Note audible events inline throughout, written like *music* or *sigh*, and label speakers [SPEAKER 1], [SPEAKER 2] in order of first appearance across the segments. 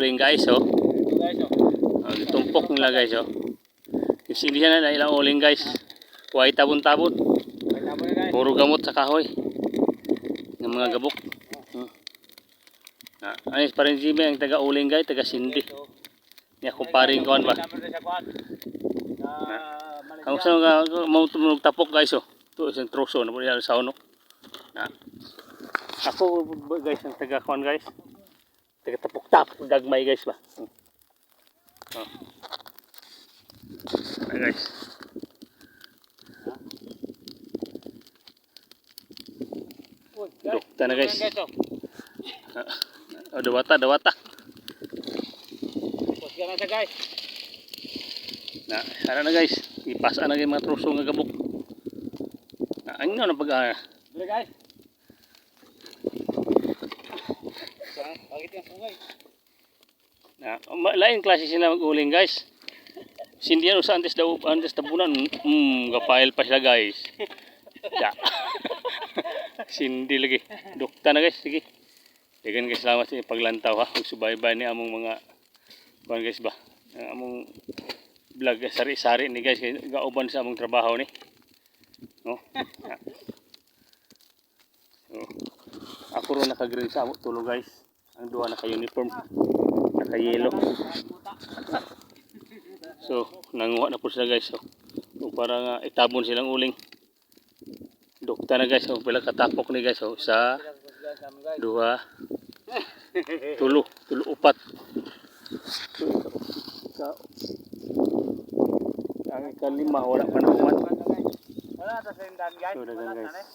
[SPEAKER 1] uling guys oh.
[SPEAKER 2] Oh.
[SPEAKER 1] tumpok nila guys oh. Yung sindihan na ilang uling guys. Huwag tabon-tabon. Puro gamot sa kahoy. Ng mga gabok. Hmm. Ah, ayos pa rin Jimmy ang taga uling guys, taga sindi. Niya ba.
[SPEAKER 2] sa kuwan. Sa Malaysia.
[SPEAKER 1] Ang sa nga mau tumunog tapok guys oh. Ito isang troso na yan sa uno. Na. Ako guys ang taga kuan guys. Tap dagmay guys ba. Oh. Ah, guys.
[SPEAKER 2] Uy,
[SPEAKER 1] Dukta na guys.
[SPEAKER 2] Guys, oh.
[SPEAKER 1] Oh, dawata, dawata.
[SPEAKER 2] Ka na guys.
[SPEAKER 1] Na, sana na guys. Ipasa na yung mga troso nga gabok. Na, ano na pag ah,
[SPEAKER 2] Dito guys. Bakit yung sungay?
[SPEAKER 1] na lain klase sila mag-uling guys. Sindihan sa antes daw antes tabunan. Mm, gapail pa sila guys. Ya. *laughs* Sindi lagi. Dukta na guys, sige. Dagan guys salamat sa paglantaw ha. Ug subaybay ni among mga kuan guys ba. Ang among vlog sari-sari ni guys gauban sa among trabaho ni. No? Ya. So, ako ro naka-green sa amo tulo guys. Ang duha naka-uniform. Naka-yellow. So, nanguha na po sila guys. So, para nga itabon silang uling. Dukta na guys. So, pila katapok ni guys. So, sa duha, tulo, tulo upat. So, ang ikalima, wala pa na human.
[SPEAKER 2] Wala sa indan guys.
[SPEAKER 1] So, dagan guys.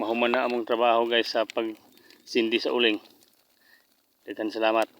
[SPEAKER 1] Mahuman na among trabaho guys sa pag sindi sa uling. Dagan salamat.